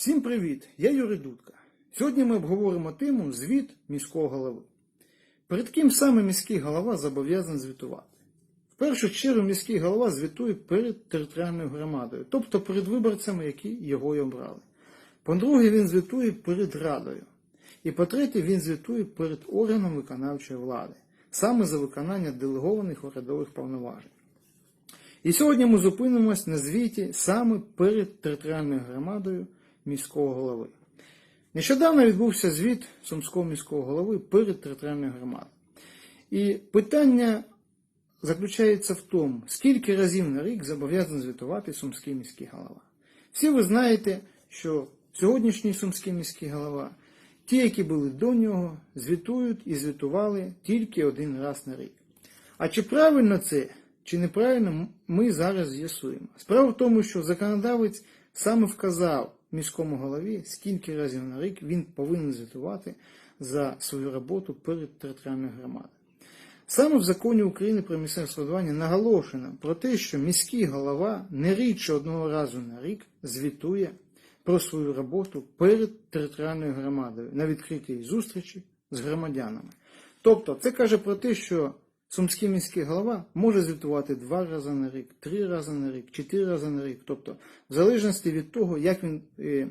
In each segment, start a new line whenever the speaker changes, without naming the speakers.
Всім привіт! Я Юрій Дудка. Сьогодні ми обговоримо тему звіт міського голови. Перед ким саме міський голова зобов'язаний звітувати? В першу чергу міський голова звітує перед територіальною громадою, тобто перед виборцями, які його й обрали. По-друге, він звітує перед радою. І по-третє, він звітує перед органом виконавчої влади, саме за виконання делегованих урядових повноважень. І сьогодні ми зупинимось на звіті саме перед територіальною громадою міського голови. Нещодавно відбувся звіт Сумського міського голови перед територіальною громадою. І питання заключається в тому, скільки разів на рік зобов'язаний звітувати Сумський міський голова. Всі ви знаєте, що сьогоднішній Сумський міський голова, ті, які були до нього, звітують і звітували тільки один раз на рік. А чи правильно це, чи неправильно, ми зараз з'ясуємо. Справа в тому, що законодавець саме вказав міському голові, скільки разів на рік він повинен звітувати за свою роботу перед територіальною громадою. Саме в законі України про місцеве самоврядування наголошено про те, що міський голова не рідше одного разу на рік звітує про свою роботу перед територіальною громадою на відкритій зустрічі з громадянами. Тобто, це каже про те, що Сумський міський голова може звітувати два рази на рік, три рази на рік, чотири рази на рік. Тобто, в залежності від того, як він е,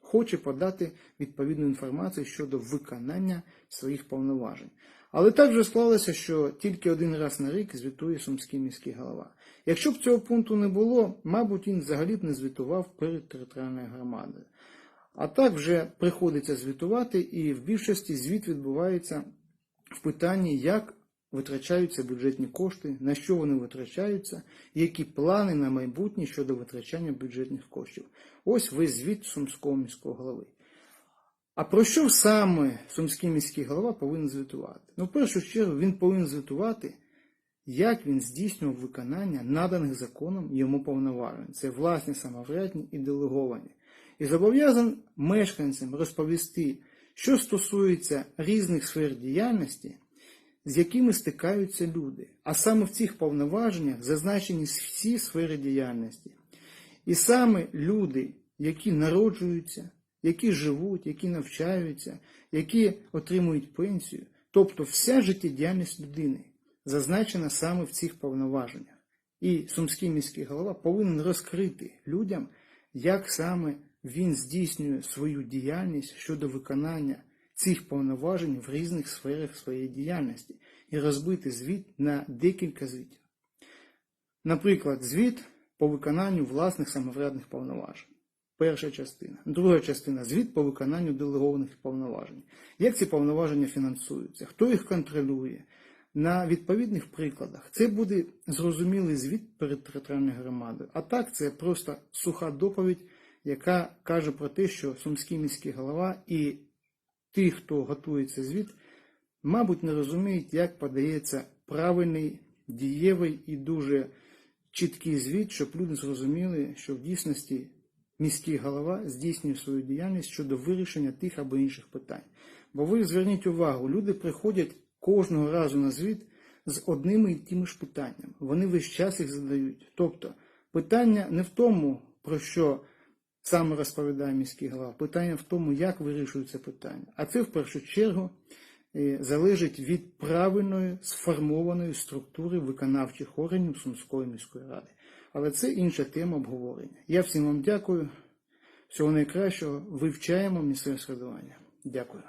хоче подати відповідну інформацію щодо виконання своїх повноважень. Але так вже склалося, що тільки один раз на рік звітує Сумський міський голова. Якщо б цього пункту не було, мабуть, він взагалі б не звітував перед територіальною громадою. А так вже приходиться звітувати, і в більшості звіт відбувається в питанні, як витрачаються бюджетні кошти, на що вони витрачаються, які плани на майбутнє щодо витрачання бюджетних коштів. Ось весь звіт Сумського міського голови. А про що саме Сумський міський голова повинен звітувати? Ну, в першу чергу, він повинен звітувати, як він здійснював виконання наданих законом йому повноважень. Це власні самоврядні і делеговані. І зобов'язан мешканцям розповісти, що стосується різних сфер діяльності, з якими стикаються люди. А саме в цих повноваженнях зазначені всі сфери діяльності. І саме люди, які народжуються, які живуть, які навчаються, які отримують пенсію, тобто вся життєдіяльність людини зазначена саме в цих повноваженнях. І Сумський міський голова повинен розкрити людям, як саме він здійснює свою діяльність щодо виконання цих повноважень в різних сферах своєї діяльності і розбити звіт на декілька звітів. Наприклад, звіт по виконанню власних самоврядних повноважень. Перша частина. Друга частина звіт по виконанню делегованих повноважень. Як ці повноваження фінансуються, хто їх контролює. На відповідних прикладах це буде зрозумілий звіт перед територіальною громадою. А так це просто суха доповідь, яка каже про те, що Сумський міський голова і ті, хто готується звіт, мабуть, не розуміють, як подається правильний, дієвий і дуже чіткий звіт, щоб люди зрозуміли, що в дійсності міський голова здійснює свою діяльність щодо вирішення тих або інших питань. Бо ви зверніть увагу, люди приходять кожного разу на звіт з одними і тими ж питаннями. Вони весь час їх задають. Тобто, питання не в тому, про що саме розповідає міський голова, питання в тому, як вирішується питання. А це в першу чергу е, залежить від правильної сформованої структури виконавчих органів Сумської міської ради. Але це інша тема обговорення. Я всім вам дякую. Всього найкращого. Вивчаємо місцеве середування. Дякую.